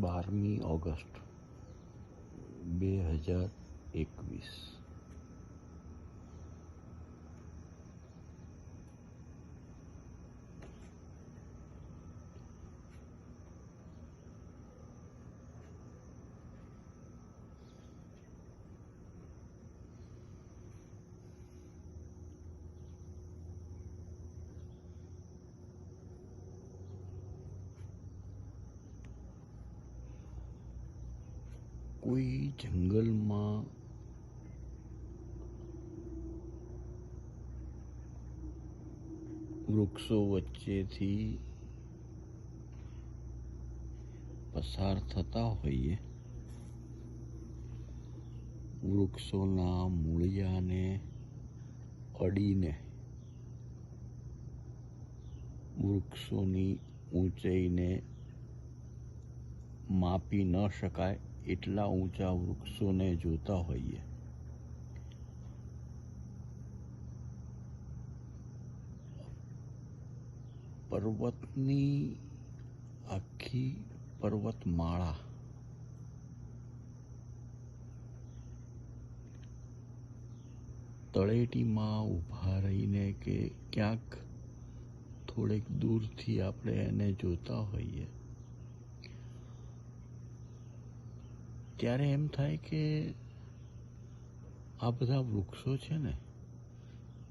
બારમી ઓગસ્ટ બે હજાર એકવીસ. કોઈ જંગલમાં વૃક્ષો વચ્ચેથી પસાર થતા હોઈએ, વૃક્ષોના મૂળિયાને અડીને, વૃક્ષોની ઊંચાઈને માપી ન શકાય એટલા ઊંચા વૃક્ષોને જોતા હોઈએ. પર્વતની આખી પર્વતમાળા તળેટીમાં ઊભા રહીને કે ક્યાંક થોડેક દૂરથી આપણે એને જોતા હોઈએ. ત્યારે એમ થાય કે આ બધા વૃક્ષો છે ને,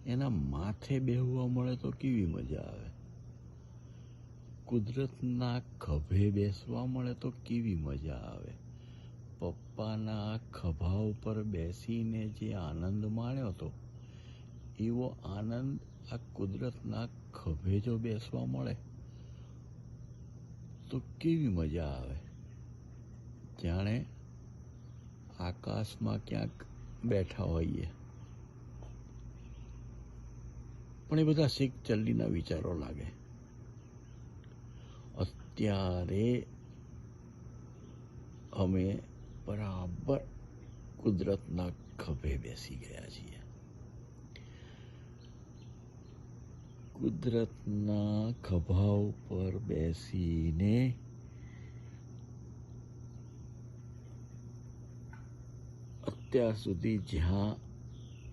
એના માથે બેહવા મળે તો કેવી મજા આવે? કુદરતના ખભે બેસવા મળે તો કેવી મજા આવે? પપ્પાના ખભા ઉપર બેસીને જે આનંદ માણ્યો હતો એવો આનંદ આ કુદરતના ખભે જો બેસવા મળે, તો કેવી મજા આવે? જાણે આકાશમાં ક્યાંક બેઠા હોઈએ. પણ એ બધા શીખ ચલ્લીના વિચારો લાગે. અત્યારે અમે બરાબર કુદરતના ખભે બેસી ગયા છીએ. કુદરતના ખભા ઉપર બેસીને અત્યાર સુધી જ્યાં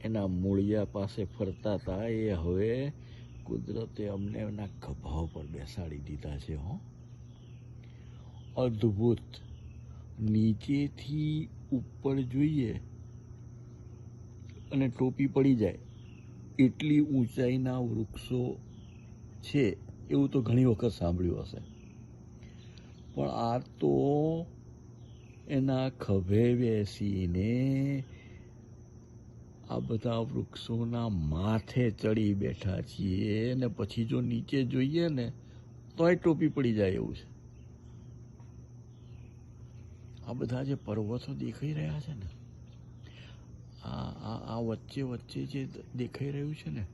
એના મૂળિયા પાસે ફરતા હતા એ હવે કુદરતે અમને એના ખભાવ પર બેસાડી દીધા છે, હો. અદ્ભુત. નીચેથી ઉપર જોઈએ અને ટોપી પડી જાય. એટલી ઊંચાઈના વૃક્ષો છે, એવું તો ઘણી વખત સાંભળ્યું હશે. પણ આ તો એના ખભે બેસીને આ બધા વૃક્ષોના માથે ચડી બેઠા છીએ ને પછી જો નીચે જોઈએ ને તોય ટોપી પડી જાય એવું છે આ બધા જે પર્વતો દેખાઈ રહ્યા છે ને, આ આ આ વચ્ચે વચ્ચે જે દેખાઈ રહ્યું છે ને,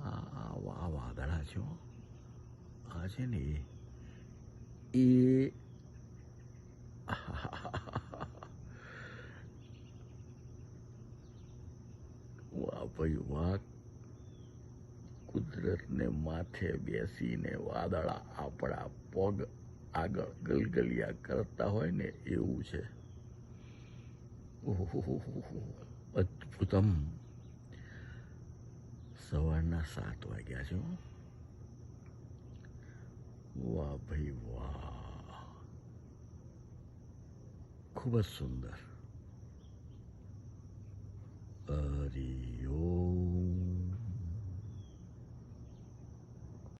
આ આ આ વાદળા છે. આ છે ને એ એ ભાઈ વાહ કુદરતને માથે બેસીને વાદળા આપણા પગ આગળ ગલગલિયા કરતા હોય ને એવું છે. અદભુતમ. સવારના સાત વાગ્યા છે. વાહ ભાઈ, વાહ. ખૂબ જ સુંદર.